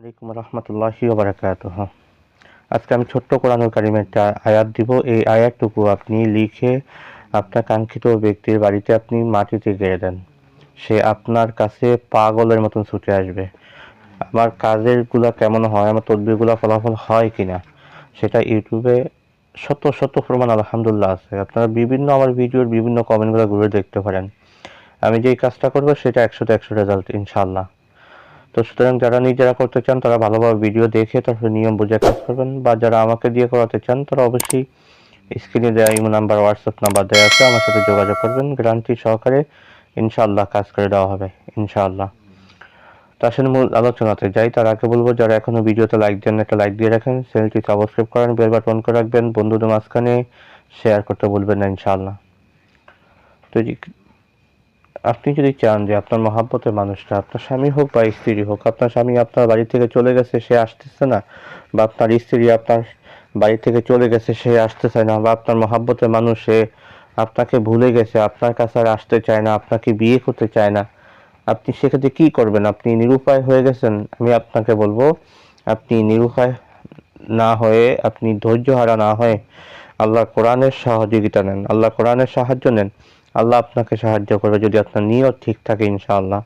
ওয়ালাইকুম রহমতুল্লাহি বারাকাতুহ। আজকে আমি ছোট্ট কোরআনুল কারিমের আয়াত দিব। এই আয়াতটুকু আপনি লিখে আপনার কাঙ্ক্ষিত ব্যক্তির বাড়িতে আপনি মাটিতে গেড়ে দেন। সে আপনার কাছে পাগলের মতন ছুটে আসবে। আমার কাজেরগুলা কেমন হয়, আমার তদবিরগুলো ফলাফল হয় কিনা, সেটা ইউটিউবে শত শত প্রমাণ আলহামদুলিল্লাহ আছে। আপনারা বিভিন্ন আমার ভিডিওর বিভিন্ন কমেন্টগুলো ঘুরে দেখতে পারেন। আমি যেই কাজটা করব সেটা একশোতে একশো রেজাল্ট ইনশাল্লাহ তো সুতরাং যারা নিজেরা করতে চান, তারা ভালোভাবে ভিডিও দেখে তারপরে নিয়ম বুঝে কাজ করবেন। বা যারা আমাকে দিয়ে করাতে চান, তারা অবশ্যই স্ক্রিনে দেওয়া ইমো নাম্বার হোয়াটসঅ্যাপ নাম্বার দেওয়া আছে, আমার সাথে যোগাযোগ করবেন। গ্যারান্টি সহকারে ইনশাআল্লাহ কাজ করে দেওয়া হবে, ইনশাআল্লাহ। তো আসলে মূল আলোচনাতে যাই। তার আগে বলব, যারা এখনও ভিডিওতে লাইক দেন একটা লাইক দিয়ে রাখেন। চ্যানেলটি সাবস্ক্রাইব করেন বেল বাটন করে রাখবেন। বন্ধুদের মাঝখানে শেয়ার করতে বলবেন না, ইনশাআল্লাহ। তো আপনি যদি চান যে আপনার মহাব্বতের মানুষটা আপনার স্বামী হোক বা স্ত্রী হোক, আপনার স্বামী আপনার বাড়ি থেকে চলে গেছে, সে আসতেছে না, বা আপনার স্ত্রী আপনার বাড়ি থেকে চলে গেছে, সে আসতে চায় না, বা আপনার মহাব্বতের মানুষ, সে আপনাকে ভুলে গেছে, আপনার কাছে আর আসতে চায় না, আপনাকে বিয়ে করতে চায় না, আপনি সেক্ষেত্রে কি করবেন? আপনি নিরুপায় হয়ে গেছেন, আমি আপনাকে বলব, আপনি নিরুপায় না হয়ে, আপনি ধৈর্য হারা না হয়ে আল্লাহ কোরআনের সহযোগিতা নেন আল্লাহ কোরআনের সাহায্য নেন। আল্লাহ আপনাকে সাহায্য করবে যদি আপনার নিয়ত ঠিক থাকে, ইনশাআল্লাহ।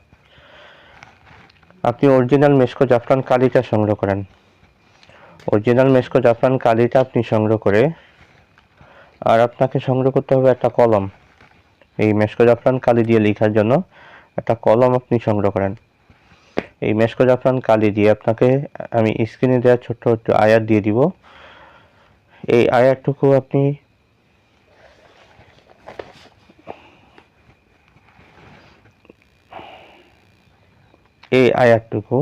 আপনি অরিজিনাল মেসকো জাফরান কালিটা সংগ্রহ করেন। অরিজিনাল মেসকো জাফরান কালিটা আপনি সংগ্রহ করে, আর আপনাকে সংগ্রহ করতে হবে একটা কলম। এই মেসকো জাফরান কালি দিয়ে লেখার জন্য একটা কলম আপনি সংগ্রহ করেন। এই মেসকো জাফরান কালি দিয়ে আপনাকে আমি স্ক্রিনে দেওয়া ছোট্ট একটু আয়াত দিয়ে দিব। এই আয়াতটুকু আপনি এই আয়াতটুকু।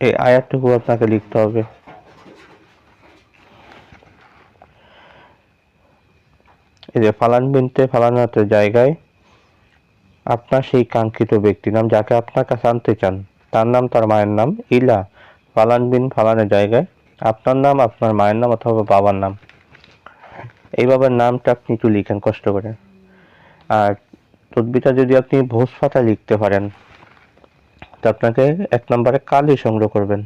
এই আয়াতটুকু আপনাকে লিখতে হবে। এই যে ফালান বিনতে ফালানাতে জায়গায় আপনার সেই কাঙ্ক্ষিত ব্যক্তি নাম যাকে আপনার কাছে আনতে চান, তার নাম, তার মায়ের নাম ইলা ফালান বিন ফালানের জায়গায়। আপনার নাম, আপনার মায়ের নাম অথবা বাবার নাম। এই বাবার নামটা আপনি একটু লিখেন, কষ্ট করে। আর তদবিটা যদি আপনি ভোজ পাতা লিখতে পারেন, তো আপনাকে এক নম্বরে কালি সংগ্রহ করবেন।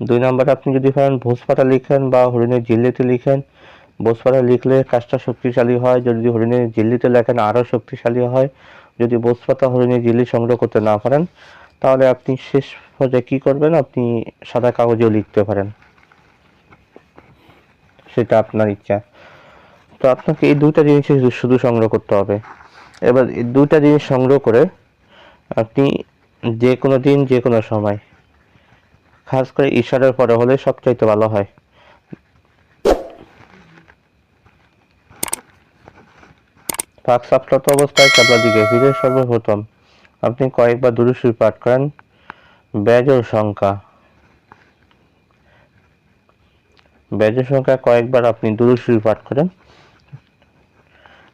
দুই নম্বরে আপনি যদি পারেন ভোজ পাতা লিখেন বা হরিণের জিল্লিতে লিখেন ভোজ পাতা লিখলে কাজটা শক্তিশালী হয়। যদি হরিণের জিল্লিতে লেখেন, আরও শক্তিশালী হয়। যদি ভোজ পাতা হরিণের জিল্লি সংগ্রহ করতে না পারেন, তাহলে আপনি শেষ পর্যায়ে কী করবেন? আপনি সাদা কাগজেও লিখতে পারেন। সেটা আপনার ইচ্ছা। তো আপনাকে এই দুইটা জিনিস শুধু সংগ্রহ করতে হবে। এবার এই দুইটা জিনিস সংগ্রহ করে আপনি যে কোনো দিন, যে কোনো সময়, খাস করে ইশারের পরে হলে সবচাইতে ভালো হয়। পাক অবস্থায় চাপলা দিকে। ফিরে সর্বপ্রথম। আপনি কয়েকবার দুরুসুর পাঠ করেন। ব্যাজর সংখ্যা। ব্যাজের সংখ্যা কয়েকবার আপনি দুরুসুর পাঠ করেন।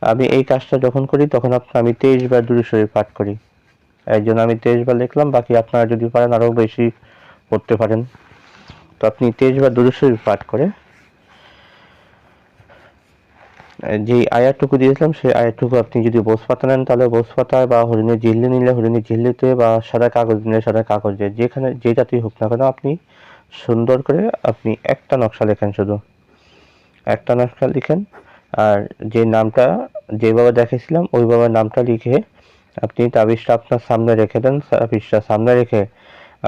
আমি এই কাজটা যখন করি, তখন আপনার আমি তেইশ বার দুরুসুরি পাঠ করি। এই জন্য আমি তেইশ বার লিখলাম, বাকি আপনারা যদি পারেন আরও বেশি পড়তে পারেন। তো আপনি তেইশ বার দুরুসুরি পাঠ করে যে আয়াতটুকু দিয়েছিলাম, সেই আয়াতটুকু আপনি যদি বোস পাতা নেন, তাহলে বোস পাতায় বা হরিণের ঝিল্লি নিলে হরিণের ঝিল্লিতে বা সাদা কাগজ নিলে সাদা কাগজে যেখানে যে জাতীয় হোক না কেন, আপনি সুন্দর করে আপনি একটা নকশা লেখেন শুধু। একটা নকশা লিখেন আর যে নামটা যেভাবে দেখেছিলাম, ওইভাবে নামটা লিখে আপনি তাবিজটা আপনার সামনে রেখে দেন, তাবিজটা সামনে রেখে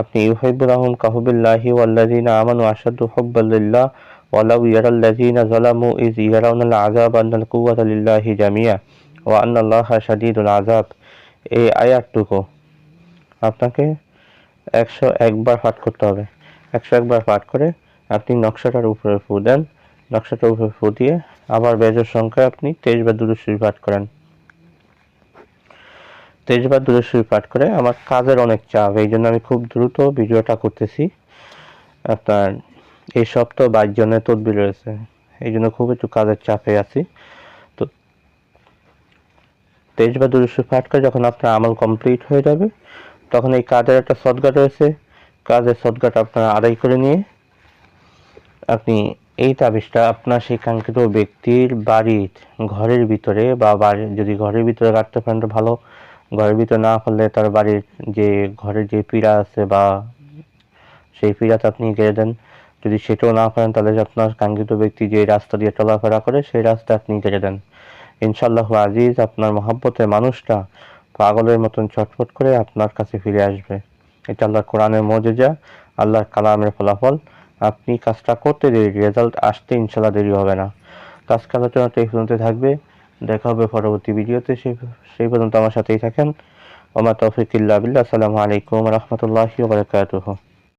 আপনি ইউহিবুর রহম কাহুবিল্লাহি ওয়াল্লাযিনা আমানু আশাদু হুব্বাল্লিল্লাহ ওয়ালাউ ইয়ারাল্লাযিনা যালামু ইয ইয়ারাউনাল আযাব আন্নাল কুওয়াতা লিল্লাহি জামিয়া ওয়া আন্নাল্লাহা শাদীদুল আযাব। এই আয়াতটুকু আপনাকে একশো একবার পাঠ করতে হবে। একশো একবার পাঠ করে আপনি নকশাটার উপরে ফু দেন, নকশাটার উপরে ফু দিয়ে আবার বেজের সংখ্যায় আপনি তেইশ বা দুটো পাঠ করেন। তেইশবার দূরস্বরী পাঠ করে আমার কাজের অনেক চাপ, এই জন্য আমি খুব দ্রুত ভিডিওটা করতেছি। আপনার এই সপ্তাহ বাইশ জনের তদবির রয়েছে, এই জন্য খুব একটু কাজের চাপে আছি। তো তেইশবার দূরস্বরী পাঠ করে যখন আপনার আমল কমপ্লিট হয়ে যাবে, তখন এই কাজের একটা সদগা রয়েছে। কাজের সদগাটা আপনারা আদায় করে নিয়ে আপনি এই তাবিজটা আপনার সেই কাঙ্ক্ষিত ব্যক্তির বাড়ির ঘরের ভিতরে বা বাড়ির যদি ঘরের ভিতরে রাখতে পারেন তো ভালো। ঘরের ভিতরে না করলে তার বাড়ির যে ঘরের যে পীড়া আছে বা সেই পীড়াতে আপনি গেড়ে দেন। যদি সেটাও না পারেন তাহলে আপনার কাঙ্ক্ষিত ব্যক্তি যে রাস্তা দিয়ে চলাফেরা করে সেই রাস্তা আপনি গেড়ে দেন। ইনশাল্লাহ আজিজ, আপনার মহাব্বতের মানুষটা পাগলের মতন ছটফট করে আপনার কাছে ফিরে আসবে। এটা আল্লাহর কোরআনের মজেজা, আল্লাহর কালামের ফলাফল। আপনি কাজটা করতে দেরি রেজাল্ট আসতে ইনশাল্লাহ দেরি হবে না। কাজ আলোচনাটা এই পর্যন্ত থাকবে। দেখা হবে পরবর্তী ভিডিওতে, সেই সেই পর্যন্ত আমার সাথেই থাকেন। ওমা তৌফিক ইল্লা বিল্লাহ। আসসালামু আলাইকুম রহমতুল্লাহি ওয়া বারাকাতুহু।